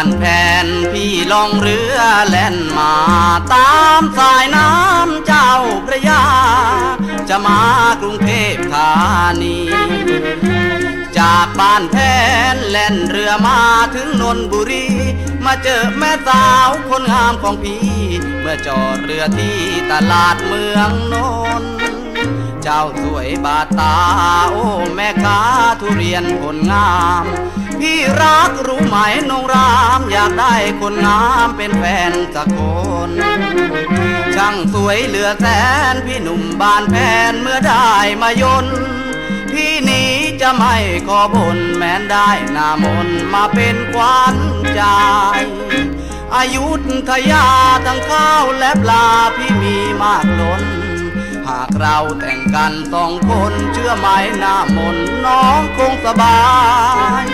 านแผนพี่ลองเรือแล่นมาตามสายน้ำเจ้าพระยา จะมากรุงเทพธานี จากบ้านแพนแล่นเรือมาถึงนนบุรี มาเจอแม่สาวคนงามของพี่ เมื่อจอดเรือที่ตลาดเมืองนนท์เจ้าสวยบาดตาโอ้แม่ค้าทุเรียนผลงาม พี่รักรู้ไหมนงรามอยากได้คนงามเป็นแฟนสักคน ช่างสวยเหลือแสนพี่หนุ่มบานแพนเมื่อได้มายนพี่นี้จะไม่ขอบนแม้นได้นามนมาเป็นควันใจอายุทยาทั้งข้าวและปลาพี่มีมากล้น หากเราแต่งกันสองคนเชื่อไหมหน้ามนน้องคงสบาย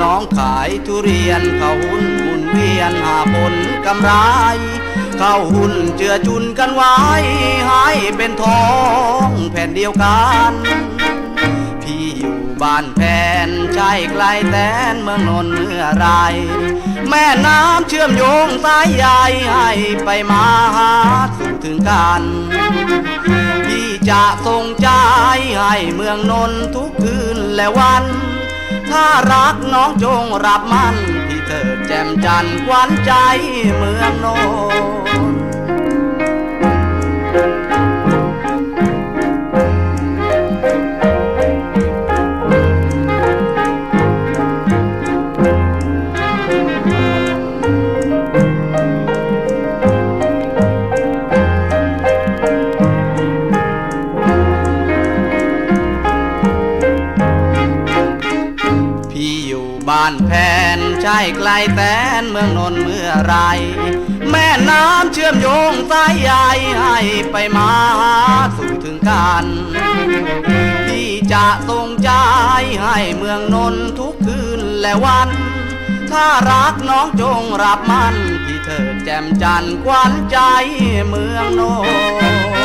น้องขายทุเรียนเข้าหุ้นหมุนเวียนหาผลกำไร เข้าหุ้นเจือจุนกันไว้ให้เป็นทองแผ่นเดียวกันพี่อยู่บ้านแผ่นใช่ไกลแสนเมืองนนเมื่อไร แม่น้ำเชื่อมโยงสายใยให้ไปมาหาสู่ถึงกันพี่จะส่งใจให้เมืองนนทุกคืนและวัน ถ้ารักน้องจงรับมันที่เธอแจ่มจันทร์วันใจเมืองนน บ้านแพนใช่ไกลแสนเมืองนนท์เมื่อไร แม่น้ำเชื่อมโยงสายใยให้ไปมาสู่ถึงกันพี่จะส่งใจให้เมืองนนท์ทุกคืนและวัน ถ้ารักน้องจงรับมันที่เธอแจ่มจันทร์ขวัญใจเมืองนนท์